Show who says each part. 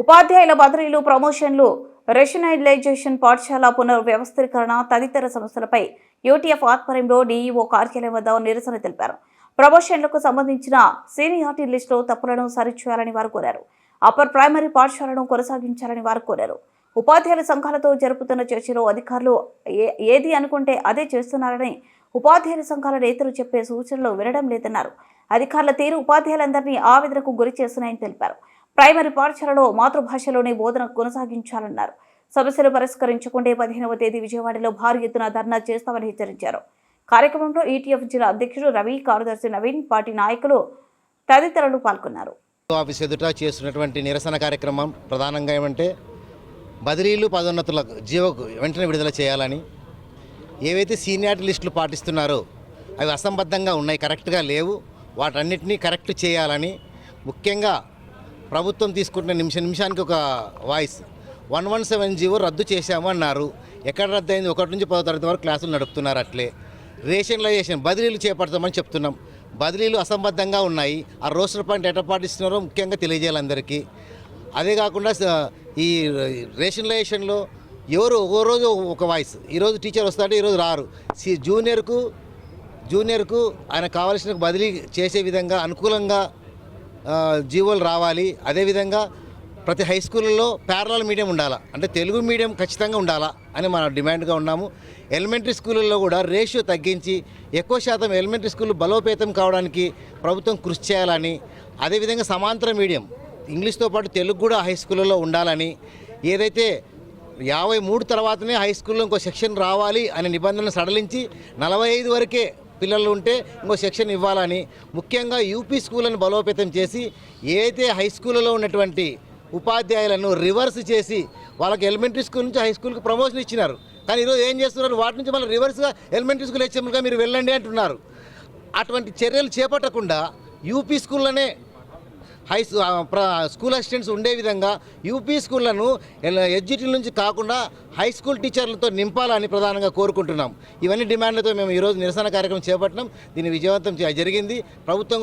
Speaker 1: ఉపాధ్యాయుల బదిలీలు ప్రమోషన్లు రేషనలైజేషన్ పాఠశాల పునర్వ్యవస్థీకరణ తదితర సమస్యలపై యూటీఎఫ్ ఆధ్వర్యంలో డీఈఓ కార్యాలయం వద్ద నిరసన తెలిపారు. ప్రమోషన్లకు సంబంధించిన సీనియారిటీ లిస్టులో తప్పులను సరిచేయాలని వారు కోరారు. అప్పర్ ప్రైమరీ పాఠశాలను కొనసాగించాలని వారు కోరారు. ఉపాధ్యాయుల సంఘాలతో జరుపుతున్న చర్చలో అధికారులు ఏ- ఏది అనుకుంటే అదే చేస్తున్నారని ఉపాధ్యాయుల సంఘాల నేతలు చెప్పే సూచనలు వినడం లేదన్నారు. అధికారుల తీరు ఉపాధ్యాయులందరినీ ఆవేదనకు గురి చేస్తున్నాయని తెలిపారు. ప్రైమరీ పాఠశాలలో మాతృభాషలోనే బోధన కొనసాగించాలన్నారు. సమస్యలు పరిష్కరించకుంటే పదిహేనవ తేదీ విజయవాడలో భారీ ఎత్తున ధర్నా చేస్తామని హెచ్చరించారు. కార్యక్రమంలో ఈటీఎఫ్ జిల్లా అధ్యక్షుడు రవి కార్యదర్శి నవీన్ పార్టీ నాయకులు తదితరులు పాల్గొన్నారు.
Speaker 2: ఆఫీస్ ఎదుట చేస్తున్నటువంటి నిరసన కార్యక్రమం ప్రధానంగా ఏమంటే బదిలీలు పదోన్నతులకు జీవకు వెంటనే విడుదల చేయాలని ఏవైతే సీనియారిటీ లిస్టులు పాటిస్తున్నారో అవి అసంబద్ధంగా ఉన్నాయి కరెక్ట్గా లేవు వాటన్నిటినీ కరెక్ట్ చేయాలని ముఖ్యంగా ప్రభుత్వం తీసుకుంటున్న నిమిష నిమిషానికి ఒక voice. One one seven GO రద్దు చేశాము అన్నారు ఎక్కడ రద్దు అయింది ఒకటి నుంచి పదో తరగతి వరకు క్లాసులు నడుపుతున్నారు అట్లే. రేషనలైజేషన్ బదిలీలు చేపడతామని చెప్తున్నాం. బదిలీలు అసంబద్ధంగా ఉన్నాయి. ఆ రోస్టర్ పాయింట్ ఎట్లా పాటిస్తున్నారో ముఖ్యంగా తెలియజేయాలి అందరికీ. అదే కాకుండా స- ఈ రేషనలైజేషన్లో ఎవరు ఒక రోజు ఒక వాయిస్. ఈరోజు టీచర్ వస్తాడు ఈరోజు రారు. సి జూనియర్కు జూనియర్కు ఆయన కావాల్సిన బదిలీ చేసే విధంగా అనుకూలంగా జీవోలు రావాలి. అదేవిధంగా ప్రతి హై స్కూళ్ళలో ప్యారలల్ మీడియం ఉండాలా? అంటే తెలుగు మీడియం ఖచ్చితంగా ఉండాలా? అని మనం డిమాండ్గా ఉన్నాము. ఎలిమెంటరీ స్కూళ్ళల్లో కూడా రేషియో తగ్గించి ఎక్కువ శాతం ఎలిమెంటరీ స్కూళ్ళు బలోపేతం కావడానికి ప్రభుత్వం కృషి చేయాలని అదేవిధంగా సమాంతర మీడియం ఇంగ్లీష్తో పాటు తెలుగు కూడా హై స్కూళ్ళలో ఉండాలని ఏదైతే యాభై మూడు తర్వాతనే హై స్కూల్లో ఇంకో సెక్షన్ రావాలి అనే నిబంధనలు సడలించి నలభై ఐదు వరకే పిల్లలు ఉంటే ఇంకో సెక్షన్ ఇవ్వాలని ముఖ్యంగా యూపీ స్కూళ్ళను బలోపేతం చేసి ఏదైతే హై స్కూళ్ళలో ఉన్నటువంటి ఉపాధ్యాయులను రివర్స్ చేసి వాళ్ళకి ఎలిమెంటరీ స్కూల్ నుంచి హై స్కూల్కి ప్రమోషన్ ఇచ్చినారు. కానీ ఈరోజు ఏం చేస్తున్నారు? వాటి నుంచి మళ్ళీ రివర్స్గా ఎలిమెంటరీ స్కూల్ హెచ్ఎంగా మీరు వెళ్ళండి అంటున్నారు. అటువంటి చర్యలు చేపట్టకుండా యూపీ స్కూళ్ళనే హై స్కూ- ప్ర- స్కూల్ అసిస్టెంట్స్ ఉండే విధంగా యూపీ స్కూళ్ళను ఎడ్జిటీ నుంచి కాకుండా హై స్కూల్ టీచర్లతో నింపాలని ప్రధానంగా కోరుకుంటున్నాం. ఇవన్నీ డిమాండ్లతో మేము ఈరోజు నిరసన కార్యక్రమం చేపట్టినాం. దీన్ని విజయవంతం జరిగింది. ప్రభుత్వం